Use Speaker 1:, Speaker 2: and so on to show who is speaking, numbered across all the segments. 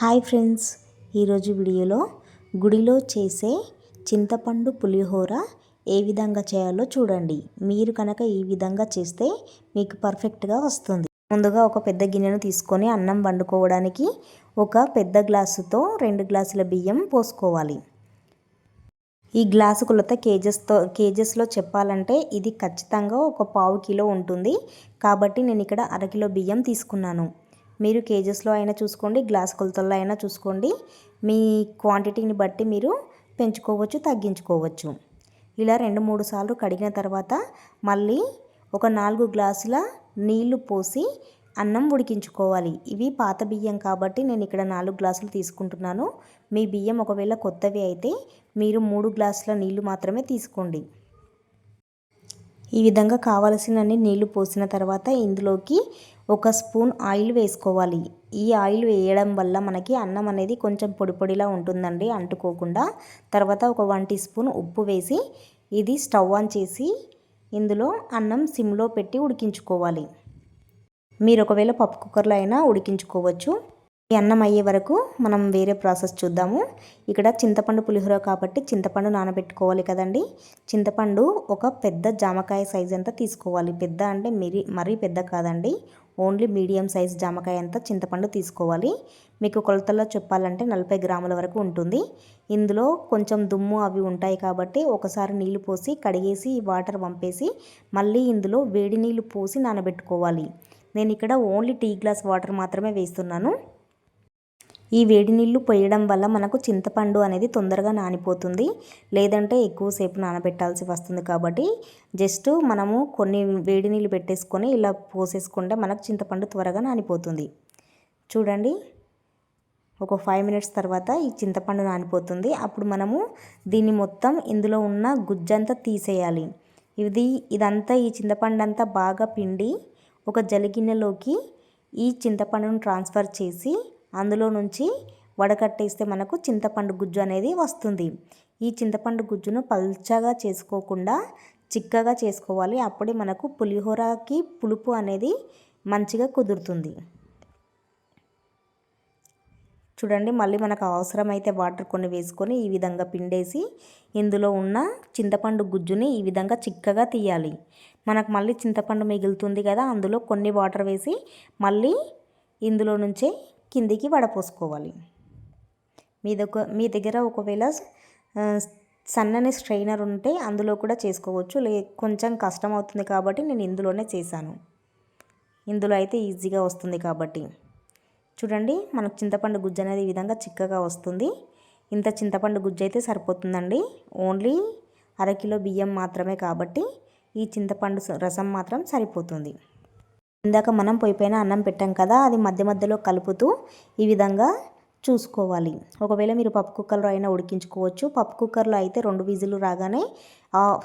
Speaker 1: Hi friends. ఈరోజు వీడియోలో గుడిలో చేసే చింతపండు పులిహోర ఏ విధంగా చేయాలో చూడండి. మీరు కనుక ఈ విధంగా చేస్తే మీకు పర్ఫెక్ట్గా వస్తుంది. ముందుగా ఒక పెద్ద గిన్నెను తీసుకొని అన్నం వండుకోవడానికి ఒక పెద్ద గ్లాసుతో రెండు గ్లాసుల బియ్యం పోసుకోవాలి. ఈ గ్లాసు కొలత కేజెస్తో కేజెస్లో చెప్పాలంటే ఇది ఖచ్చితంగా ఒక పావు కిలో ఉంటుంది. కాబట్టి నేను ఇక్కడ అరకిలో బియ్యం తీసుకున్నాను. మీరు కేజెస్లో అయినా చూసుకోండి గ్లాస్ కొలతల్లో అయినా చూసుకోండి. మీ క్వాంటిటీని బట్టి మీరు పెంచుకోవచ్చు తగ్గించుకోవచ్చు. ఇలా రెండు మూడు సార్లు కడిగిన తర్వాత మళ్ళీ ఒక నాలుగు గ్లాసుల నీళ్ళు పోసి అన్నం ఉడికించుకోవాలి. ఇవి పాత బియ్యం కాబట్టి నేను ఇక్కడ నాలుగు గ్లాసులు తీసుకుంటున్నాను. మీ బియ్యం ఒకవేళ కొత్తవి అయితే మీరు మూడు గ్లాసుల నీళ్ళు మాత్రమే తీసుకోండి. ఈ విధంగా కావలసినన్ని నీళ్ళు పోసిన తర్వాత ఇందులోకి ఒక స్పూన్ ఆయిల్ వేసుకోవాలి. ఈ ఆయిల్ వేయడం వల్ల మనకి అన్నం అనేది కొంచెం పొడి పొడిలా ఉంటుందండి అంటుకోకుండా. తర్వాత ఒక వన్ టీ స్పూన్ ఉప్పు వేసి ఇది స్టవ్ ఆన్ చేసి ఇందులో అన్నం సిమ్లో పెట్టి ఉడికించుకోవాలి. మీరు ఒకవేళ పప్పు కుక్కర్లో అయినా ఉడికించుకోవచ్చు. ఈ అన్నం అయ్యే వరకు మనం వేరే ప్రాసెస్ చూద్దాము. ఇక్కడ చింతపండు పులిహోర కాబట్టి చింతపండు నానబెట్టుకోవాలి కదండి. చింతపండు ఒక పెద్ద జామకాయ సైజ్ అంతా తీసుకోవాలి. పెద్ద అంటే మరీ మరీ పెద్ద కాదండి. ఓన్లీ మీడియం సైజ్ జామకాయ అంతా చింతపండు తీసుకోవాలి. మీకు కొలతల్లో చెప్పాలంటే నలభై గ్రాముల వరకు ఉంటుంది. ఇందులో కొంచెం దుమ్ము అవి ఉంటాయి కాబట్టి ఒకసారి నీళ్ళు పోసి కడిగేసి వాటర్ పంపేసి మళ్ళీ ఇందులో వేడి నీళ్ళు పోసి నానబెట్టుకోవాలి. నేను ఇక్కడ ఓన్లీ టీ గ్లాస్ వాటర్ మాత్రమే వేస్తున్నాను. ఈ వేడి నీళ్ళు పోయడం వల్ల మనకు చింతపండు అనేది తొందరగా నానిపోతుంది. లేదంటే ఎక్కువసేపు నానబెట్టాల్సి వస్తుంది కాబట్టి జస్ట్ మనము కొన్ని వేడి నీళ్ళు పెట్టేసుకొని ఇలా పోసేసుకుంటే మనకు చింతపండు త్వరగా నానిపోతుంది. చూడండి. ఒక ఫైవ్ మినిట్స్ తర్వాత ఈ చింతపండు నానిపోతుంది. అప్పుడు మనము దీన్ని మొత్తం ఇందులో ఉన్న గుజ్జంతా తీసేయాలి. ఇది ఇదంతా ఈ చింతపండు అంతా బాగా పిండి ఒక జలిగిన్నెలోకి ఈ చింతపండును ట్రాన్స్ఫర్ చేసి అందులో నుంచి వడకట్టేస్తే మనకు చింతపండు గుజ్జు అనేది వస్తుంది. ఈ చింతపండు గుజ్జును పల్చగా చేసుకోకుండా చిక్కగా చేసుకోవాలి. అప్పుడే మనకు పులిహోరకి పులుపు అనేది మంచిగా కుదురుతుంది. చూడండి మళ్ళీ మనకు అవసరమైతే వాటర్ కొన్ని వేసుకొని ఈ విధంగా పిండేసి ఇందులో ఉన్న చింతపండు గుజ్జుని ఈ విధంగా చిక్కగా తీయాలి. మనకు మళ్ళీ చింతపండు మిగులుతుంది కదా అందులో కొన్ని వాటర్ వేసి మళ్ళీ ఇందులో నుంచే కిందికి వడపోసుకోవాలి. మీ దగ్గర మీ దగ్గర ఒకవేళ సన్నని స్ట్రైనర్ ఉంటే అందులో కూడా చేసుకోవచ్చు. లే కొంచెం కష్టం అవుతుంది కాబట్టి నేను ఇందులోనే చేశాను. ఇందులో అయితే ఈజీగా వస్తుంది కాబట్టి. చూడండి మనకు చింతపండు గుజ్జు అనేది ఈ విధంగా చిక్కగా వస్తుంది. ఇంత చింతపండు గుజ్జు అయితే సరిపోతుందండి. ఓన్లీ అరకిలో బియ్యం మాత్రమే కాబట్టి ఈ చింతపండు రసం మాత్రం సరిపోతుంది. ఇందాక మనం పొయ్యి పైన అన్నం పెట్టాం కదా అది మధ్య మధ్యలో కలుపుతూ ఈ విధంగా చూసుకోవాలి. ఒకవేళ మీరు పప్పు కుక్కర్లో అయినా ఉడికించుకోవచ్చు. పప్పు కుక్కర్లో అయితే రెండు విజులు రాగానే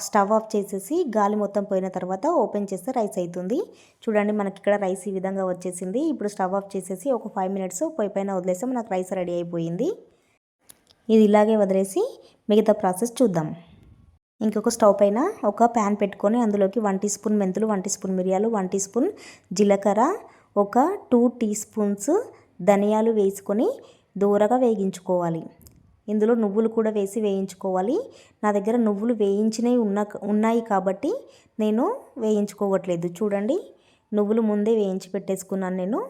Speaker 1: స్టవ్ ఆఫ్ చేసేసి గాలి మొత్తం పోయిన తర్వాత ఓపెన్ చేస్తే రైస్ అవుతుంది చూడండి మనకి ఇక్కడ రైస్ ఈ విధంగా వచ్చేసింది. ఇప్పుడు స్టవ్ ఆఫ్ చేసేసి ఒక ఫైవ్ మినిట్స్ పొయ్యి పైన వదిలేస్తే మనకు రైస్ రెడీ అయిపోయింది. ఇది ఇలాగే వదిలేసి మిగతా ప్రాసెస్ చూద్దాం. ఇంకొక స్టవ్ పైన ఒక ప్యాన్ పెట్టుకొని అందులోకి వన్ టీ స్పూన్ మెంతులు వన్ టీ స్పూన్ మిరియాలు వన్ టీ స్పూన్ జీలకర్ర ఒక టూ టీ స్పూన్స్ ధనియాలు వేసుకొని దూరగా వేగించుకోవాలి. ఇందులో నువ్వులు కూడా వేసి వేయించుకోవాలి. నా దగ్గర నువ్వులు వేయించినవి ఉన్న ఉన్నాయి కాబట్టి నేను వేయించుకోవట్లేదు. చూడండి నువ్వులు ముందే వేయించి పెట్టేసుకున్నాను నేను.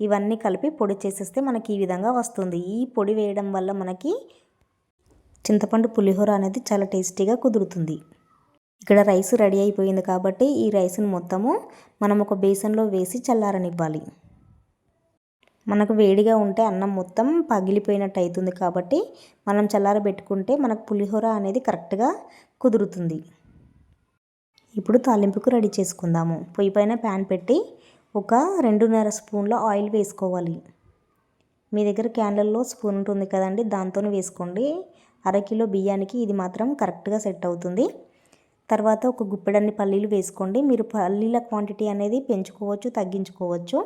Speaker 1: ఇవన్నీ కలిపి పొడి చేసేస్తే మనకి ఈ విధంగా వస్తుంది. ఈ పొడి వేయడం వల్ల మనకి చింతపండు పులిహోర అనేది చాలా టేస్టీగా కుదురుతుంది. ఇక్కడ రైస్ రెడీ అయిపోయింది కాబట్టి ఈ రైస్ని మొత్తము మనం ఒక బేసన్లో వేసి చల్లారనివ్వాలి. మనకు వేడిగా ఉంటే అన్నం మొత్తం పగిలిపోయినట్టు అవుతుంది కాబట్టి మనం చల్లారబెట్టుకుంటే మనకు పులిహోర అనేది కరెక్ట్గా కుదురుతుంది. ఇప్పుడు తాలింపుకు రెడీ చేసుకుందాము. పొయ్యి పైన ప్యాన్ పెట్టి ఒక రెండున్నర స్పూన్ల ఆయిల్ వేసుకోవాలి. మీ దగ్గర క్యాన్లల్లో స్పూన్ ఉంటుంది కదండి దాంతో వేసుకోండి. అరకిలో బియ్యానికి ఇది మాత్రం కరెక్ట్గా సెట్ అవుతుంది. తర్వాత ఒక గుప్పెడన్ని పల్లీలు వేసుకోండి. మీరు పల్లీల క్వాంటిటీ అనేది పెంచుకోవచ్చు తగ్గించుకోవచ్చు.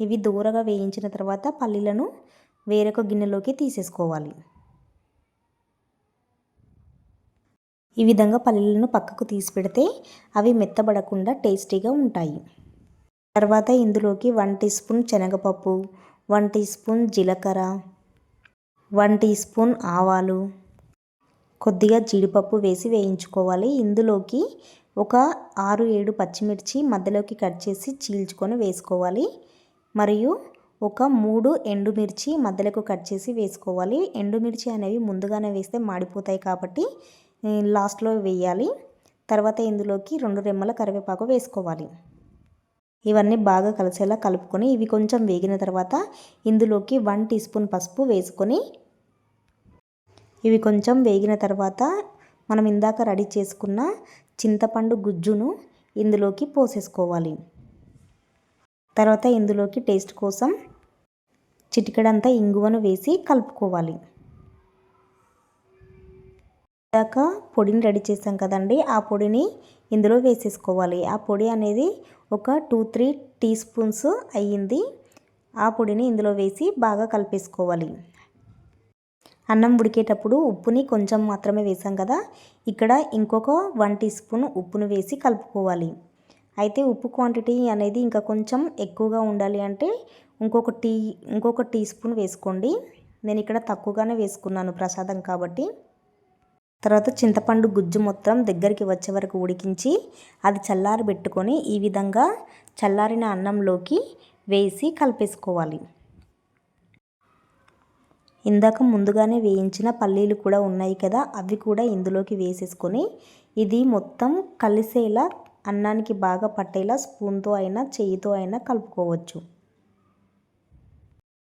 Speaker 1: ఇవి దూరగా వేయించిన తర్వాత పల్లీలను వేరొక గిన్నెలోకి తీసేసుకోవాలి. ఈ విధంగా పల్లీలను పక్కకు తీసి పెడితే అవి మెత్తబడకుండా టేస్టీగా ఉంటాయి. తర్వాత ఇందులోకి వన్ టీ స్పూన్ శనగపప్పు వన్ టీ స్పూన్ జీలకర్ర వన్ టీ స్పూన్ ఆవాలు. కొద్దిగా జీడిపప్పు వేసి వేయించుకోవాలి. ఇందులోకి ఒక ఆరు ఏడు పచ్చిమిర్చి మధ్యలోకి కట్ చేసి చీల్చుకొని వేసుకోవాలి. మరియు ఒక మూడు ఎండుమిర్చి మధ్యలోకి కట్ చేసి వేసుకోవాలి. ఎండుమిర్చి అనేవి ముందుగానే వేస్తే మాడిపోతాయి కాబట్టి లాస్ట్లో వేయాలి. తర్వాత ఇందులోకి రెండు రెమ్మల కరివేపాకు వేసుకోవాలి. ఇవన్నీ బాగా కలిసేలా కలుపుకొని ఇవి కొంచెం వేగిన తర్వాత ఇందులోకి వన్ టీ స్పూన్ పసుపు వేసుకొని ఇవి కొంచెం వేగిన తర్వాత మనం ఇందాక రెడీ చేసుకున్న చింతపండు గుజ్జును ఇందులోకి పోసేసుకోవాలి. తర్వాత ఇందులోకి టేస్ట్ కోసం చిటికడంతా ఇంగువను వేసి కలుపుకోవాలి. ఇందాక పొడిని రెడీ చేసాం కదండి ఆ పొడిని ఇందులో వేసేసుకోవాలి. ఆ పొడి అనేది ఒక టూ త్రీ టీ స్పూన్స్ అయ్యింది. ఆ పొడిని ఇందులో వేసి బాగా కలిపేసుకోవాలి. అన్నం ఉడికేటప్పుడు ఉప్పుని కొంచెం మాత్రమే వేసాం కదా. ఇక్కడ ఇంకొక వన్ టీ స్పూన్ ఉప్పును వేసి కలుపుకోవాలి. అయితే ఉప్పు క్వాంటిటీ అనేది ఇంకా కొంచెం ఎక్కువగా ఉండాలి అంటే ఇంకొక టీ ఇంకొక టీ స్పూన్ వేసుకోండి. నేను ఇక్కడ తక్కువగానే వేసుకున్నాను ప్రసాదం కాబట్టి. తర్వాత చింతపండు గుజ్జు మొత్తం దగ్గరికి వచ్చే వరకు ఉడికించి అది చల్లారి పెట్టుకొని ఈ విధంగా చల్లారిన అన్నంలోకి వేసి కలిపేసుకోవాలి. ఇందాక ముందుగానే వేయించిన పల్లీలు కూడా ఉన్నాయి కదా అవి కూడా ఇందులోకి వేసేసుకొని ఇది మొత్తం కలిసేలా అన్నానికి బాగా పట్టేలా స్పూన్తో అయినా చెయ్యితో అయినా కలుపుకోవచ్చు.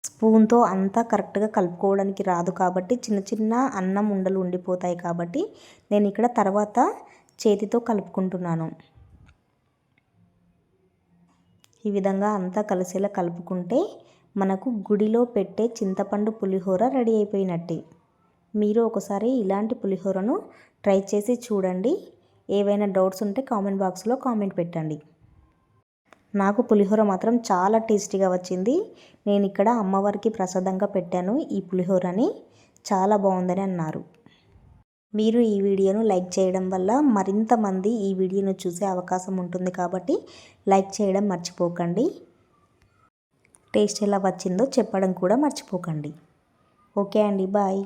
Speaker 1: స్పూన్తో అంతా కరెక్ట్గా కలుపుకోవడానికి రాదు కాబట్టి చిన్న చిన్న అన్నం ఉండలు ఉండిపోతాయి కాబట్టి నేను ఇక్కడ తర్వాత చేతితో కలుపుకుంటున్నాను. ఈ విధంగా అంతా కలిసేలా కలుపుకుంటే మనకు గుడిలో పెట్టే చింతపండు పులిహోర రెడీ అయిపోయినట్టే. మీరు ఒకసారి ఇలాంటి పులిహోరను ట్రై చేసి చూడండి. ఏవైనా డౌట్స్ ఉంటే కామెంట్ బాక్స్లో కామెంట్ పెట్టండి. నాకు పులిహోర మాత్రం చాలా టేస్టీగా వచ్చింది. నేను ఇక్కడ అమ్మవారికి ప్రసాదంగా పెట్టాను ఈ పులిహోరని. చాలా బాగుందని అన్నారు. మీరు ఈ వీడియోను లైక్ చేయడం వల్ల మరింత మంది ఈ వీడియోను చూసే అవకాశం ఉంటుంది కాబట్టి లైక్ చేయడం మర్చిపోకండి. టేస్ట్ ఎలా వచ్చిందో చెప్పడం కూడా మర్చిపోకండి. ఓకే అండి బాయ్.